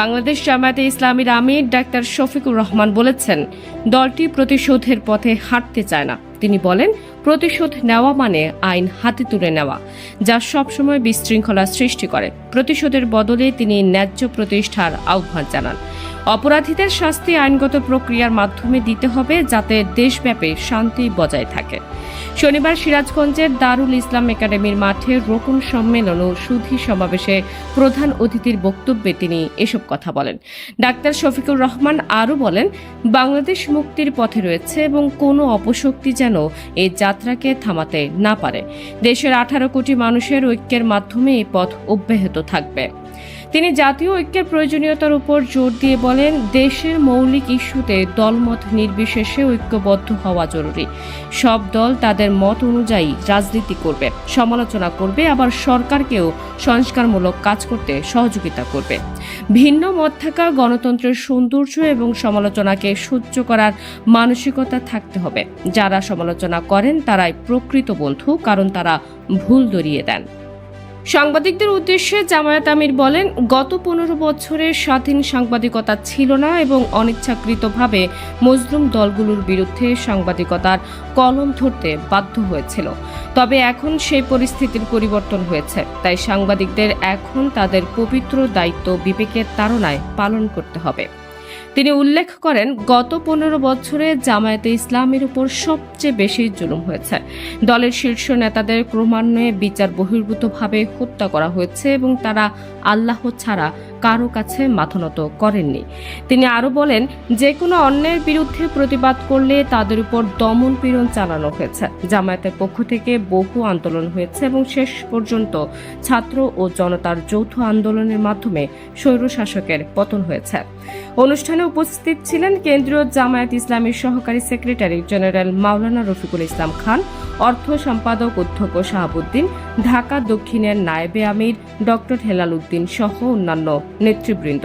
বাংলাদেশ জামায়াতে ইসলামীর আমির ডাক্তার শফিকুর রহমান বলেছেন, দলটি প্রতিশোধের পথে হাঁটতে চায় না। তিনি বলেন, প্রতিশোধ নেওয়া মানে আইন হাতে তুলে নেওয়া, যা সবসময় বিশৃঙ্খলা সৃষ্টি করে। প্রতিশোধের বদলে তিনি ন্যায্য প্রতিষ্ঠার আহ্বান জানান। অপরাধীদের শাস্তি আইনগত প্রক্রিয়ার মাধ্যমে দিতে হবে যাতে দেশব্যাপী শান্তি বজায় থাকে। শনিবার সিরাজগঞ্জের দারুল ইসলাম একাডেমির মাঠে রোকন সম্মেলন ও সুধি সমাবেশে প্রধান অতিথির বক্তব্যে তিনি এসব কথা বলেন। ডাক্তার শফিকুর রহমান আরও বলেন, বাংলাদেশ মুক্তির পথে রয়েছে এবং কোনো অপশক্তি যেন এই যাত্রাকে থামাতে না পারে। দেশের আঠারো কোটি মানুষের ঐক্যের মাধ্যমে এই পথ অব্যাহত থাকবে। তিনি জাতীয় ঐক্যের প্রয়োজনীয়তার উপর জোর দিয়ে বলেন, দেশের মৌলিক ইস্যুতে দলমত নির্বিশেষে ঐক্যবদ্ধ হওয়া জরুরি। সব দল তাদের মত অনুযায়ী রাজনীতি করবে। সমালোচনা করবে, আবার সরকারকেও সংস্কারমূলক কাজ করতে সহযোগিতা করবে। ভিন্ন মত থাকা গণতন্ত্রের সৌন্দর্য এবং সমালোচনাকে সহ্য করার মানসিকতা থাকতে হবে। যারা সমালোচনা করেন, তারাই প্রকৃত বন্ধু, কারণ তারা ভুল দরিয়ে দেন। সাংবাদিকদের উদ্দেশ্যে জামায়াত আমির বলেন, গত পনেরো বছরে স্বাধীন সাংবাদিকতা ছিল না এবং অনিচ্ছাকৃতভাবে মজলুম দলগুলোর বিরুদ্ধে সাংবাদিকতার কলম ধরতে বাধ্য হয়েছিল। তবে এখন সেই পরিস্থিতির পরিবর্তন হয়েছে। তাই সাংবাদিকদের এখন তাদের পবিত্র দায়িত্ব বিবেকের তাড়নায় পালন করতে হবে। তিনি উল্লেখ করেন, গত পনেরো বছরে জামায়াতে ইসলামের উপর সবচেয়ে বেশি জুলুম হয়েছে। দলের শীর্ষ নেতাদের ক্রমান্বয়ে বিচার বহির্ভূতভাবে হত্যা করা হয়েছে এবং তারা আল্লাহ ছাড়া কারও কাছে মাথানত করেননি। তিনি আরও বলেন যে কোনো অন্যায়ের বিরুদ্ধে প্রতিবাদ করলে তাদের উপর দমন পীড়ন চালানো হয়েছে। জামায়াতের পক্ষ থেকে বহু আন্দোলন হয়েছে এবং শেষ পর্যন্ত ছাত্র ও জনতার যৌথ আন্দোলনের মাধ্যমে স্বৈরশাসকের পতন হয়েছে। অনুষ্ঠানে উপস্থিত ছিলেন কেন্দ্রীয় জামায়াত ইসলামীর সহকারী সেক্রেটারি জেনারেল মাওলানা রফিকুল ইসলাম খান, অর্থ সম্পাদক অধ্যক্ষ শাহাবুদ্দিন, ঢাকা দক্ষিণের নায়েবে আমির, ডক্টর হেলাল উদ্দিন সহ অন্যান্য নেতৃবৃন্দ।